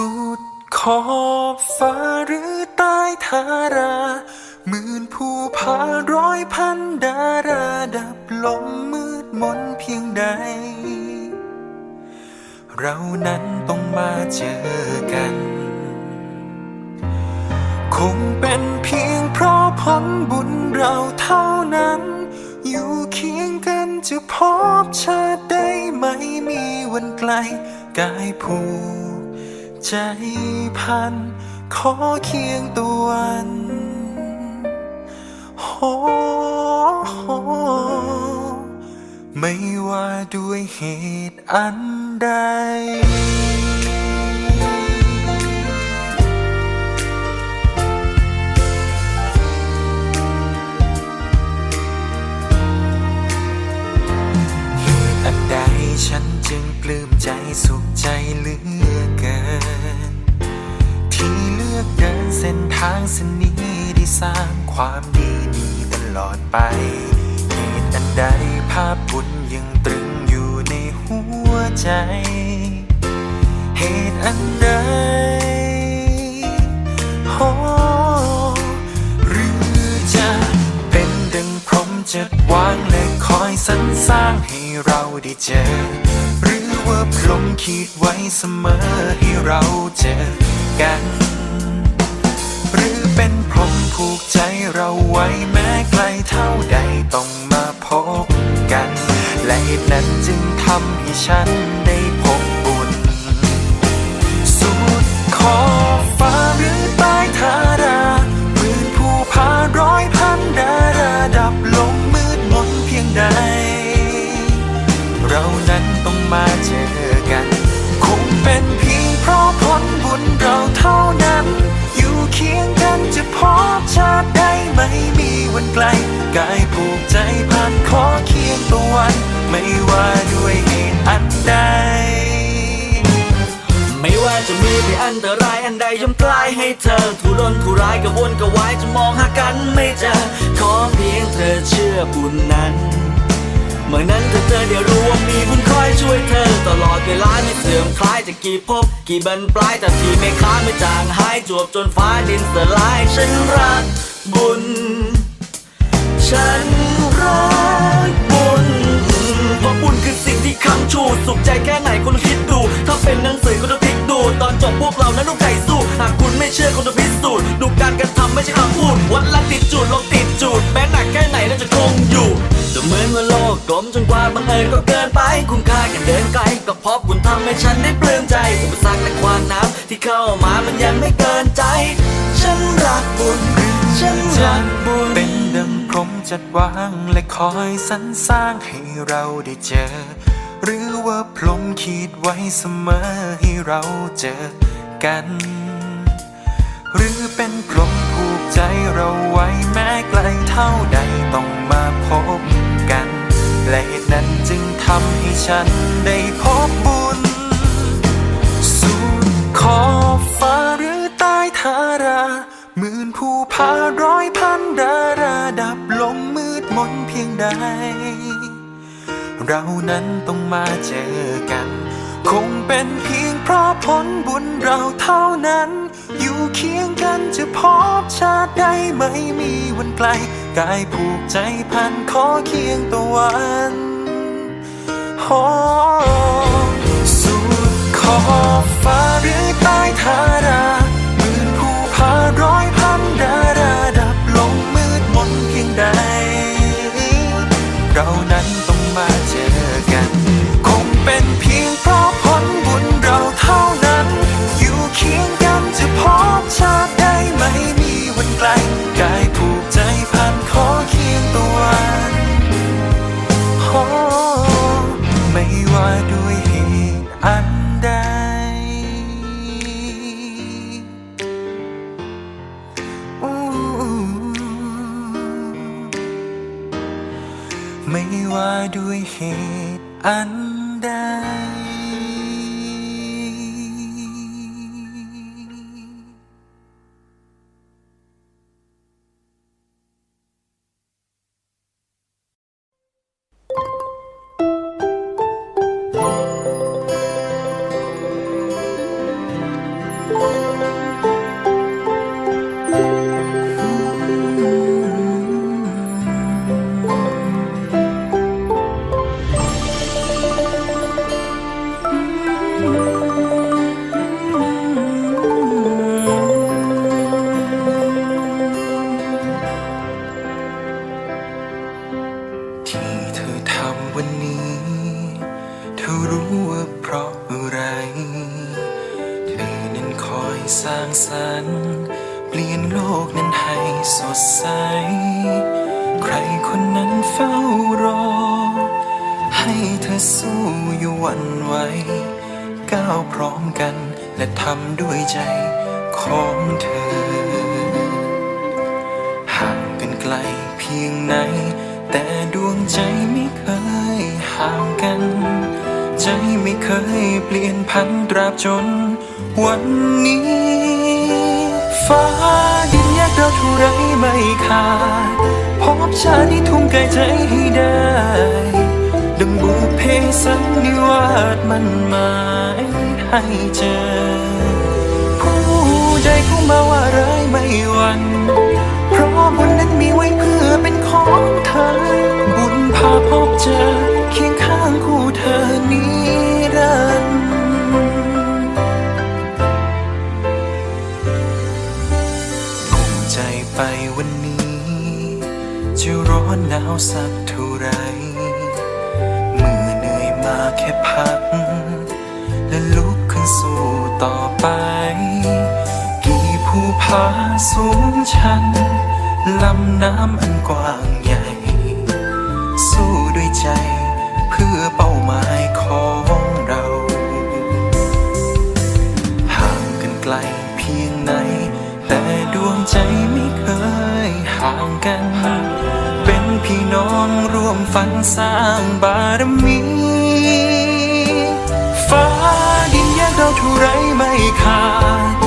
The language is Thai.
สุดขอบฟ้าหรือใต้ทาราหมื่นภูผาร้อยพันดาราดับลมมืดมนเพียงใด เรานั้นต้องมาเจอกัน คงเป็นเพียงเพราะผลบุญเราเท่านั้น อยู่เคียงกันจะพบชาติได้ไหมมีวันไกลกายผู ใจพัน ขอเคียงตัววันโฮโฮไม่ว่าด้วยเหตุอันใดเหตุอันใดฉันจึงปลื้มใจสุขใจเหลือ ส้นทางเส้นนี้ได้สร้างความดีนี้ตลอดไปเหตุอันใดภาพบุญยังตรึงอยู่ในหัวใจ เหตุอันใดโอหรือจะเป็นดังพรมจัดวางและคอยสรรสร้างให้เราได้เจอ หรือว่าพรหมคิดไว้เสมอให้เราเจอกัน เป็นพรหมผูกใจเราไว้แม้ไกลเท่าใดต้องมาพบกัน และเหตุนั้นจึงทำให้ฉันได้ ผูกใจพันขอเคียงตัววัน ไม่ว่าด้วยเหตุอันใด ไม่ว่าจะมีภัยอันตรายอันใดย่อมกลายให้เธอทุรนทุรายกระวนกระวายจะมองหากันไม่เจอ ขอเพียงเธอเชื่อบุญนั้นเมื่อนั้นเธอเธอได้รู้ว่ามีบุญคอยช่วยเธอ ตลอดเวลาไม่เสื่อมคลายจะกี่ภพกี่บรรปลายแต่ที่ไม่ค้าไม่จางหายจวบจนฟ้าดินสลายฉันรักบุญ ฉันรักบุญเพราะบุญคือสิ่งที่คำชู สุขใจแค่ไหนคุณคิดดู ถ้าเป็นหนังสือคุณต้องพลิกดู ตอนจบพวกเรานั้นต้องใจสู้ หากคุณไม่เชื่อคุณต้องพิสูจน์ดูการกระทำไม่ใช่คำพูด วัดลักติดจูดลงติดจูด แม้หนักแค่ไหนน่าจะคงอยู่จะเหมือนว่าโลกกลมจนกว่าบังเอิญก็เกินไป คุ้มค่าแค่เดินไกลก็เพราะบุญทำให้ฉันได้ปลื้มใจ อุปสรรคและความน้ำที่เข้ามามันยังไม่เกินใจ ฉันรักบุญฉันรัก จัดวางและคอยสรรสร้างให้เราได้เจอ หรือว่าพรหมคิดไว้เสมอให้เราเจอกัน หรือเป็นพรหมผูกใจเราไว้แม้ไกลเท่าใดต้องมาพบกัน และเหตุนั้นจึงทำให้ฉันได้พ เรานั้นต้องมาเจอกัน คงเป็นเพียงเพราะผลบุญเราเท่านั้น อยู่เคียงกันจะพบชาติได้ไม่มีวันไกล กายผูกใจพันขอเคียงตัววันโอ้สุดขอบฟ้าหรือใต้ทารา qua đuôi hẹn anh đây. สร้างสรรค์ เปลี่ยนโลกนั้นให้สดใส ใครคนนั้นเฝ้ารอ ให้เธอสู้อยู่วันไหวก้าวพร้อมกันและทำด้วยใจของเธอ ห่างกันไกลเพียงไหน แต่ดวงใจไม่เคยห่างกัน ใจไม่เคยเปลี่ยนพันตราบจน วันนี้ ฟ้าดินแยกเราเท่าไรไม่ขาดพบชาติที่ทุ่มกายใจให้ได้ ดังบุพเพสันนิวาสมันหมายให้เจอ ผู้ใดเข้ามาว่าร้ายไม่หวันเพราะบุญนั้นมีไว้เพื่อเป็นของเธอ บุญพาพบเจอ เคียงข้างคู่เธอนิรัน จะร้อนหนาวสักเท่าไรเมื่อเหนื่อยมาแค่พัก และลุกขึ้นสู้ต่อไป กี่ภูผาสูงชัน ลำน้ำอันกว้างใหญ่ สู้ด้วยใจเพื่อเป้าหมายของเรา ห่างกันไกล วมฝันสร้างบารมี ฟ้าดินแยกเราเท่าไรไม่ขาด